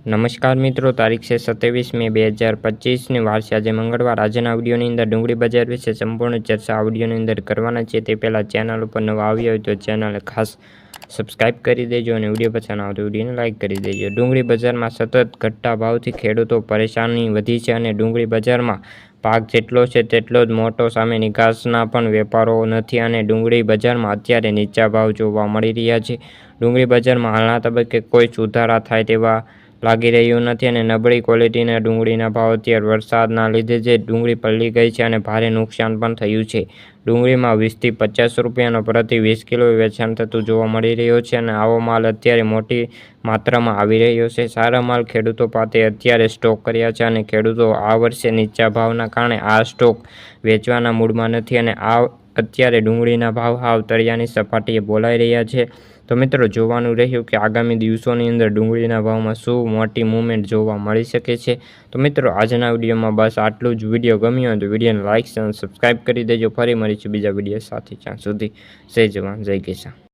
નમસ્કાર મિત્રો, તારીખ છે સત્યાવીસ મે બે હજાર પચીસની વાર આજે મંગળવાર આજના ઓડિયોની અંદર ડુંગળી બજાર વિશે સંપૂર્ણ ચર્ચા ઓડિયોની અંદર કરવાના છે. તે પહેલાં ચેનલ ઉપર નવા આવ્યા હોય તો ચેનલ ખાસ સબસ્ક્રાઇબ કરી દેજો અને વીડિયો પસંદ આવતો વિડીયોને લાઇક કરી દેજો. ડુંગળી બજારમાં સતત ઘટતા ભાવથી ખેડૂતો પરેશાની વધી છે અને ડુંગળી બજારમાં પાક જેટલો છે તેટલો જ મોટો સામે નિકાસના પણ વેપારો નથી અને ડુંગળી બજારમાં અત્યારે નીચા ભાવ જોવા મળી રહ્યા છે. ડુંગળી બજારમાં હાલના તબક્કે કોઈ સુધારા થાય તેવા લાગી રહ્યું નથી અને નબળી ક્વોલિટીના ડુંગળીના ભાવ અત્યારે વરસાદના લીધે જે ડુંગળી પલળી ગઈ છે અને ભારે નુકસાન પણ થયું છે. ડુંગળીમાં વીસથી પચાસ રૂપિયાનો પ્રતિ વીસ કિલો વેચાણ થતું જોવા મળી રહ્યો છે અને આવો માલ અત્યારે મોટી માત્રામાં આવી રહ્યો છે. સારા માલ ખેડૂતો પાસે અત્યારે સ્ટોક કર્યા છે અને ખેડૂતો આ વર્ષે નીચા ભાવના કારણે આ સ્ટોક વેચવાના મૂડમાં નથી અને આ અત્યારે ડુંગળીના ભાવ હાવ તળિયાની સપાટીએ બોલાઈ રહ્યા છે. તો મિત્રો, જોવાનું રહ્યું કે આગામી દિવસોની અંદર ડુંગળીના ભાવમાં શું મોટી મૂવમેન્ટ જોવા મળી શકે છે. તો મિત્રો, આજના વિડીયોમાં બસ આટલું જ. વીડિયો ગમ્યો હોય તો વિડીયોને લાઇક અને સબસ્ક્રાઈબ કરી દેજો. ફરી મળીશું બીજા વીડિયો સાથે. ત્યાં સુધી જય જવાન, જય કિસાન.